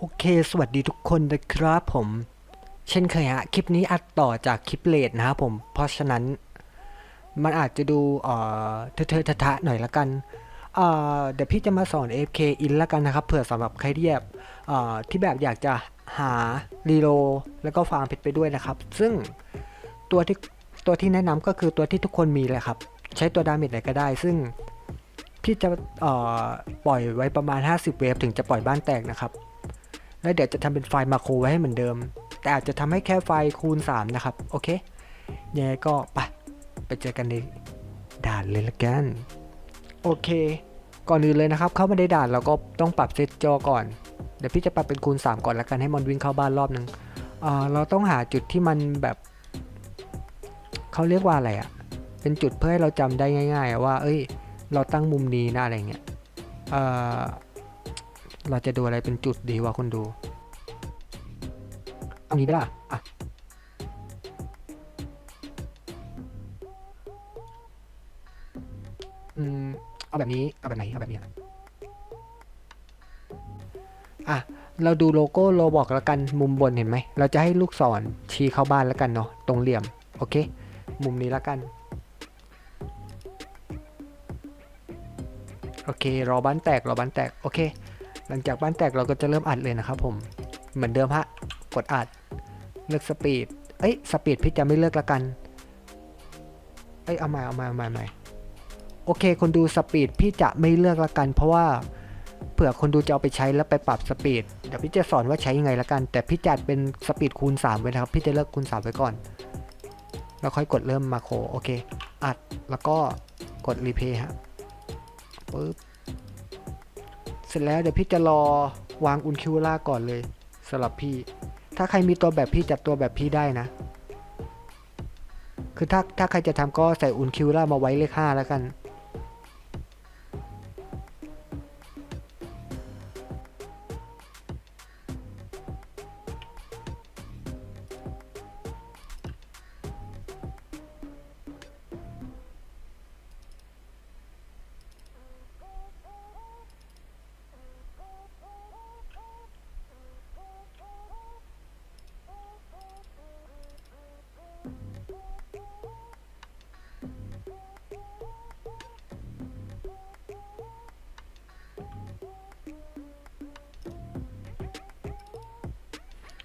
โอเค สวัสดีทุกคนนะครับผม เช่นเคยฮะ คลิปนี้อัดต่อจากคลิปเลดนะครับผม เพราะฉะนั้น มันอาจจะดูเอ่อเทอะทะหน่อยละกันเอ่อเดี๋ยวพี่จะมาสอน AFK in ละกันนะครับ เผื่อสำหรับใครที่แบบเอ่อที่แบบอยากจะหารีโลแล้วก็ฟาร์มเพชรไปด้วยนะครับ ซึ่งตัวที่ตัวที่แนะนำก็คือตัวที่ทุกคนมีเลยครับ ใช้ตัวดาเมจไหนก็ได้ ซึ่งพี่จะปล่อยไว้ประมาณ 50 เวฟถึงจะปล่อยบ้านแตกนะครับ แล้วเดี๋ยวจะทำเป็นไฟล์มาโครไว้ให้เหมือนเดิม แต่อาจจะทำให้แค่ไฟล์คูณ 3 นะครับ โอเคยังไงก็ไปไปเจอกันในด่านเลยละกัน โอเค ก่อนอื่นเลยนะครับ เข้ามาในด่านเราก็ต้องปรับเซตจอก่อน เดี๋ยวพี่จะปรับเป็นคูณ 3 ก่อนละกันให้มันวิ่งเข้าบ้านรอบหนึ่งเเราต้องหาจุดที่มันแบบเขาเรียกว่าอะไรอะ่ะ เป็นจุดเพื่อให้เราจำได้ง่าย ๆ ว่า เอ้ย เราตั้งมุมนี้นะอะไรเงี้ยเอ่อ เราจะดูอะไรเป็นจุดดีวะคนดูเอางี้ได้ล่ะอะอืมเอาแบบนี้ เอาแบบไหน เอาแบบนี้อะ เราดูโลโก้โลบอกแล้วกันมุมบนเห็นไหม เราจะให้ลูกศรชี้เข้าบ้านแล้วกันเนาะตรงเหลี่ยม โอเค มุมนี้แล้วกัน โอเค รอบ้านแตก รอบ้านแตก โอเค หลังจากบ้านแตกเราก็จะเริ่มอัดเลยนะครับผมเหมือนเดิมฮะกดอัดเลือกสปีดเอ้ยสปีดพี่จะไม่เลือกละกันเอ้ยเอาใหม่เอาใหม่เอาใหม่เอาใหม่โอเค คนดูสปีดพี่จะไม่เลือกละกัน เพราะว่าเผื่อคนดูจะเอาไปใช้แล้วไปปรับสปีดเดี๋ยวพี่จะสอนว่าใช้ยังไงละกัน แต่พี่จัดเป็นสปีดคูณ 3 ไว้นะครับ พี่จะเลือกคูณ 3 ไว้ก่อน แล้วค่อยกดเริ่มมาโครโอเค อัดแล้วก็กดรีเพย์ฮะปึ๊บ เสร็จแล้วเดี๋ยวพี่จะรอวางอุนคิวล่าก่อนเลยสำหรับพี่ ถ้าใครมีตัวแบบพี่จัดตัวแบบพี่ได้นะ คือถ้าถ้าใครจะทำก็ใส่อุนคิวล่ามาไว้เลขห้าแล้วกัน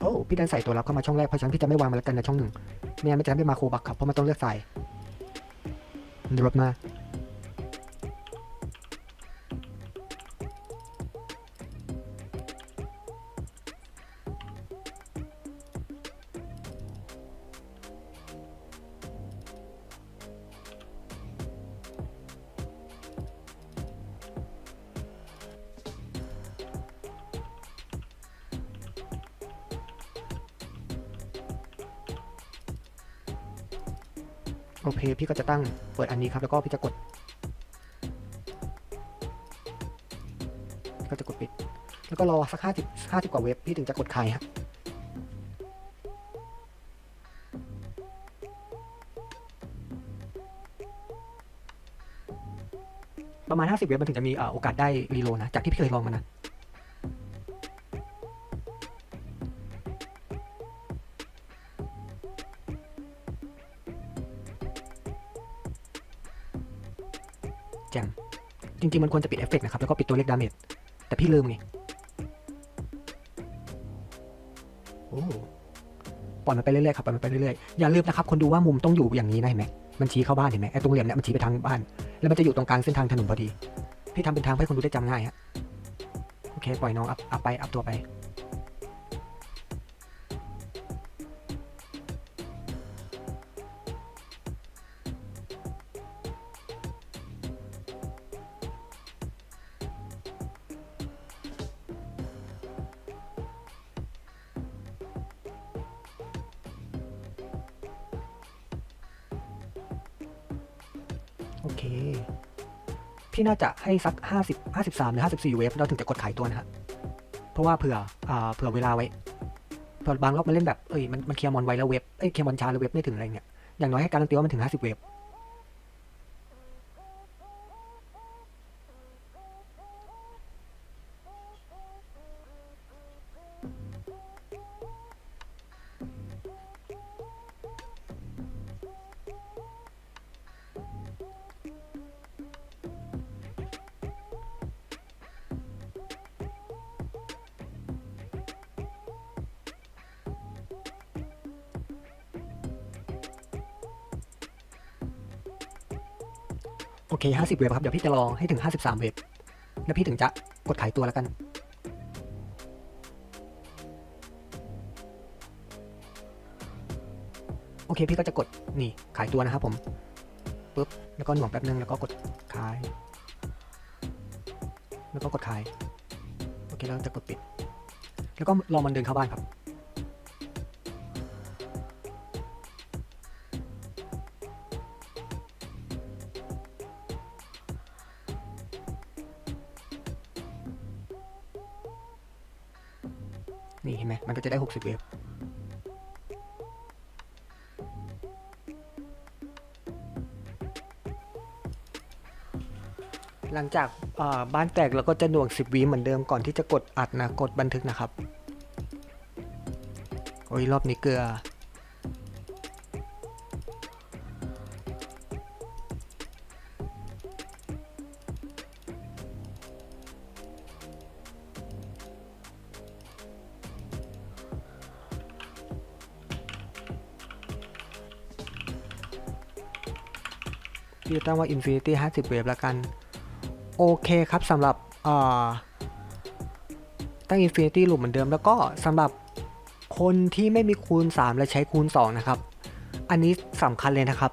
โอ้พี่ดันใส่ตัวรับเข้ามาช่องแรกเพราะฉะนั้นพี่จะไม่วางมาแล้วกันในช่องหนึ่งไม่งั้นมันจะไม่มาโคบักครับเพราะมันต้องเลือกใส่ดรบมา โอเค พี่ก็จะตั้งเปิดอันนี้ครับ แล้วก็พี่จะกด ก็จะกดปิด แล้วก็รอสักห้าสิบห้าสิบกว่าเว็บ พี่ถึงจะกดขายฮะประมาณ 50 เว็บมันถึงจะมีโอกาสได้รีโลนะ จากที่พี่เคยลองมานะ แจมจริงๆ มันควรจะปิดเอฟเฟกต์นะครับ แล้วก็ปิดตัวเลขดาเมจแต่พี่ลืมไงโอ้ปล่อยมันไปเรื่อยๆครับปล่อยมันไปเรื่อยๆอย่าลืมนะครับคนดูว่ามุมต้องอยู่อย่างนี้นะเห็นไหมมันชี้เข้าบ้านเห็นไหมไอ้ตรงเหลี่ยมเนี่ยมันชี้ไปทางบ้าน แล้วมันจะอยู่ตรงกลางเส้นทางถนนพอดี พี่ทำเป็นทางให้คนดูได้จำง่ายฮะโอเค ปล่อยน้องอัพอัพไปอัพตัวไป ที่น่าจะให้สัก 50 53 หรือ 54 เวฟเราถึงจะกดขายตัวนะฮะ เพราะว่าเผื่ออ่าเผื่อเวลาไว้เผื่อบางรอบมันเล่นแบบ เอ้ย มันมันเคลียร์มอนไว้แล้วเวฟเอ้ย เคลียร์มอนช้าแล้วเวฟไม่ถึงอะไรเงี้ย อย่างน้อยให้การันตีว่ามันถึง 50 เวฟ โอเค50เว็บครับ เดี๋ยวพี่จะรอให้ถึง53เว็บแล้วพี่ถึงจะกดขายตัวแล้วกัน โอเค พี่ก็จะกดนี่ขายตัวนะครับผมปุ๊บแล้วก็หน่วงแป๊บนึงแล้วก็กดขาย แล้วก็กดขาย โอเคแล้วจะกดปิด แล้วก็รอมันเดินเข้าบ้านครับ นี่เห็นไหมมันก็จะได้ 60 เวฟหลังจากบ้านแตกเราก็จะหน่วง 10วิเหมือนเดิมก่อนที่จะกดอัดนะ กดบันทึกนะครับ โอ้ยรอบนี้เกลือ่ตั้งว่า Infinity 50เวฟแล้วกัน โอเคครับสำหรับตั้ง Infinity ลูปเหมือนเดิม แล้วก็สำหรับคนที่ไม่มีคูณ 3 และใช้คูณ 2 นะครับ อันนี้สำคัญเลยนะครับ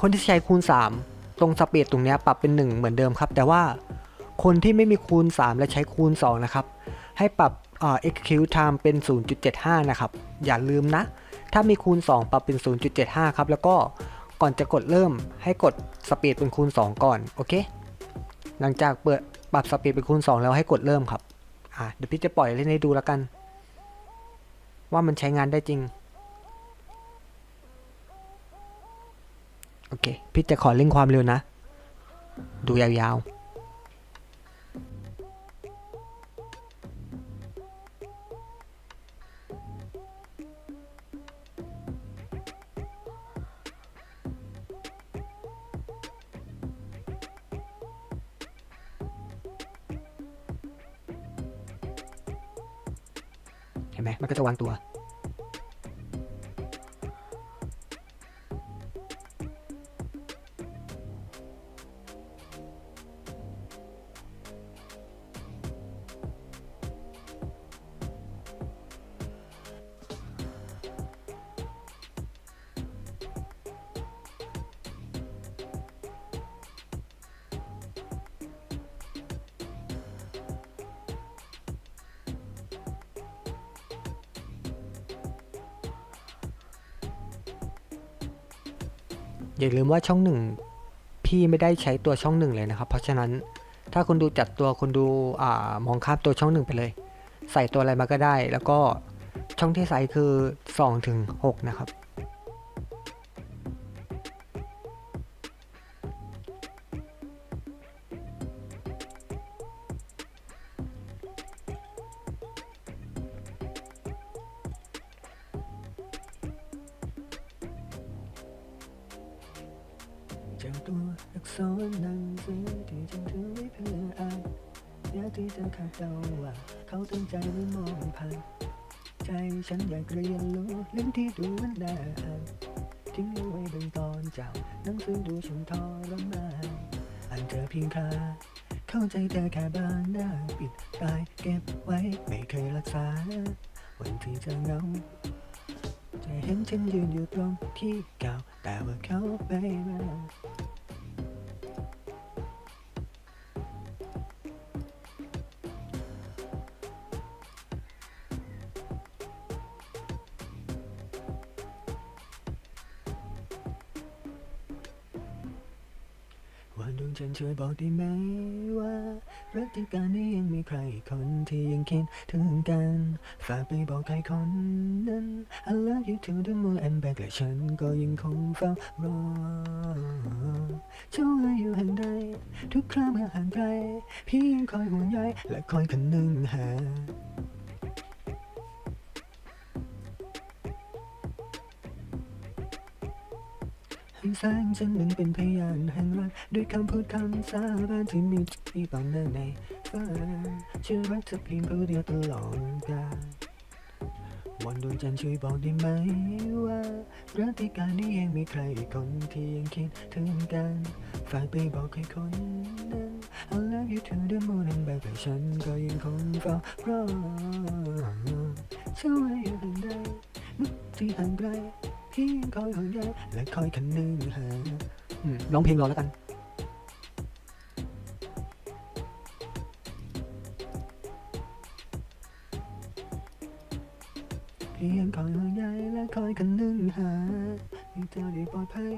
คนที่ใช้คูณ 3 ตรงสเปีดตรงนี้ปรับเป็น 1 เหมือนเดิมครับ แต่ว่าคนที่ไม่มีคูณ 3 และใช้คูณ 2 นะครับ ให้ปรับเอ่อ execute time เป็น 0.75 นะครับ อย่าลืมนะ ถ้ามีคูณ 2 ปรับเป็น 0.75 ครับ แล้วก็ ก่อนจะกดเริ่มให้กดสปีดเป็นคูณ 2 ก่อน โอเค หลังจากเปิดปรับสปีดเป็นคูณ 2 แล้วให้กดเริ่มครับอะเดี๋ยวพี่จะปล่อยเล่นให้ดูแล้วกัน ว่ามันใช้งานได้จริง โอเค พี่จะขอเร่งความเร็วนะ ดูยาวๆ เห็นไหมมันก็จะวางตัว อย่าลืมว่าช่องหนึ่งพี่ไม่ได้ใช้ตัวช่องหนึ่งเลยนะครับ เพราะฉะนั้นถ้าคุณดูจัดตัวคุณดูอ่ามองข้ามตัวช่องหนึ่งไปเลย ใส่ตัวอะไรมาก็ได้ แล้วก็ช่องที่ใส่คือ2ถึง6นะครับ อักษรหนังสือที่ฉันถือไว้เพื่ออ่านเนื้อที่เธอคาดเดาว่า เขาตั้งใจไม่มองผ่านใจฉันอยากเรียนรู้เรื่องที่ดูมันน่าอ่านทิ้งเอาไว้บนตอนเจ้าหนังสือดูฉันทรมานอ่านเธอเพียงค่าเข้าใจเธอแค่บางหน้าปิดตายเก็บไว้ไม่เคยรักษา วันที่เธอเหงาจะเห็นฉันยืนอยู่ตรงที่เก่าแต่ว่าเขาไปมา ช่วยบอกได้ไหมว่า รักที่การนี้ยังมีใครคนที่ยังคิดถึงกัน ฝากไปบอกใครคนนั้น I love you to the moon and back และฉันก็ยังคงเฝ้ารอเจ้าอยู่แห่งใดทุกครั้งเมื่อห่างไกลพี่ยังคอยห่วงใยและคอยคำนึงหา ให้แสงฉันนั้นเป็นพยานแห่งรักด้วยคำพูดคำสาบานที่มีที่ตอนนั้นในฝันฉันรักเธอเพียงผู้เดียวตลอดกาลวันดวงจันทร์ช่วยบอกได้ไหมว่ารักที่การนี้ยังมีใครอีกคนที่ยังคิดถึงกันฝากไปบอกใครคนนั้น I love you to the moon and back แต่ฉันก็ยังคงเฝ้ารอเชื่อว่าอยู่แห่งใที่ห่างไกลพี่ยังคอยห่วงใยและคอยคันนึงหาอืมร้องเพลงรอแล้วกันพี่ยังคอยห่วงใยและคอยคันนึงหาให้เธอได้ปลอดภัย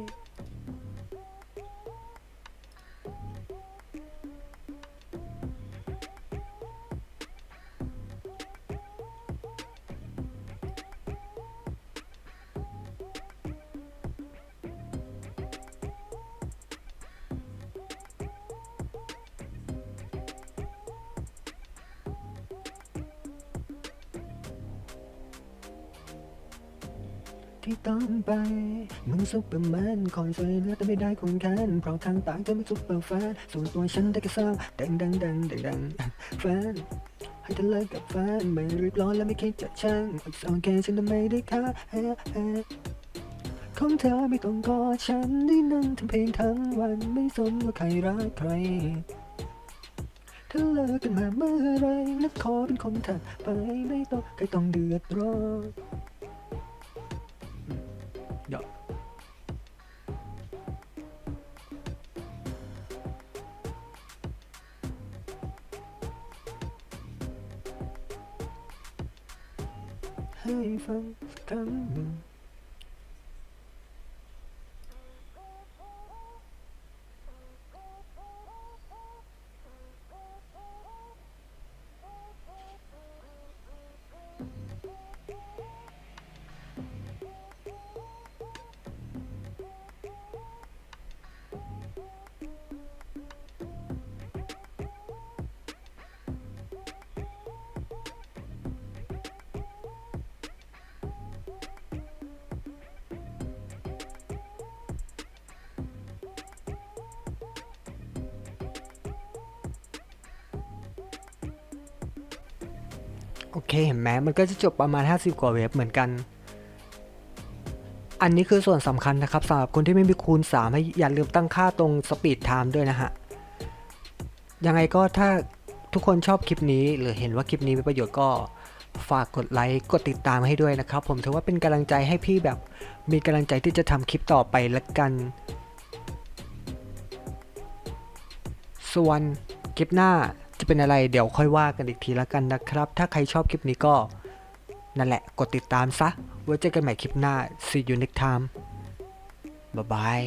ที่ต้องไป มึงซุปเปอร์แมนคอยช่วยเหลือแต่ไม่ได้คุณแค้นเพราะทางต่างเธอไม่ซุปเปอร์แฟนส่วนตัวฉันได้แค่เศร้าดังดังดังดังดังแฟนให้เธอเลิกกับแฟนไม่รีบร้อนและไม่คิดจะช่าง It's okay ฉันทำไม่ได้ค่าเฮ้ของเธอไม่ต้องกอดฉันได้นั่งทำเพลงทั้งวันไม่สนว่าใครรักใครเธอเลิกกันมาเมื่อไรและขอเป็นคนถัดไปไม่ต้องใครต้องเดือดร้อน ให้ฟั โอเคเห็นไหมมันก็จะจบประมาณ 50 กว่าเว็บเหมือนกัน อันนี้คือส่วนสำคัญนะครับสำหรับคนที่ไม่มีคูณ 3 ให้อย่าลืมตั้งค่าตรงสปีดไทม์ด้วยนะฮะ ยังไงก็ถ้าทุกคนชอบคลิปนี้หรือเห็นว่าคลิปนี้มีประโยชน์ก็ฝากกดไลค์กดติดตามให้ด้วยนะครับ ผมถือว่าเป็นกำลังใจให้พี่แบบมีกำลังใจที่จะทำคลิปต่อไปละกันส่วนคลิปหน้า จะเป็นอะไรเดี๋ยวค่อยว่ากันอีกทีละกันนะครับ ถ้าใครชอบคลิปนี้ก็นั่นแหละกดติดตามซะไว้เจอกันใหม่คลิปหน้า see you next time บ๊ายบาย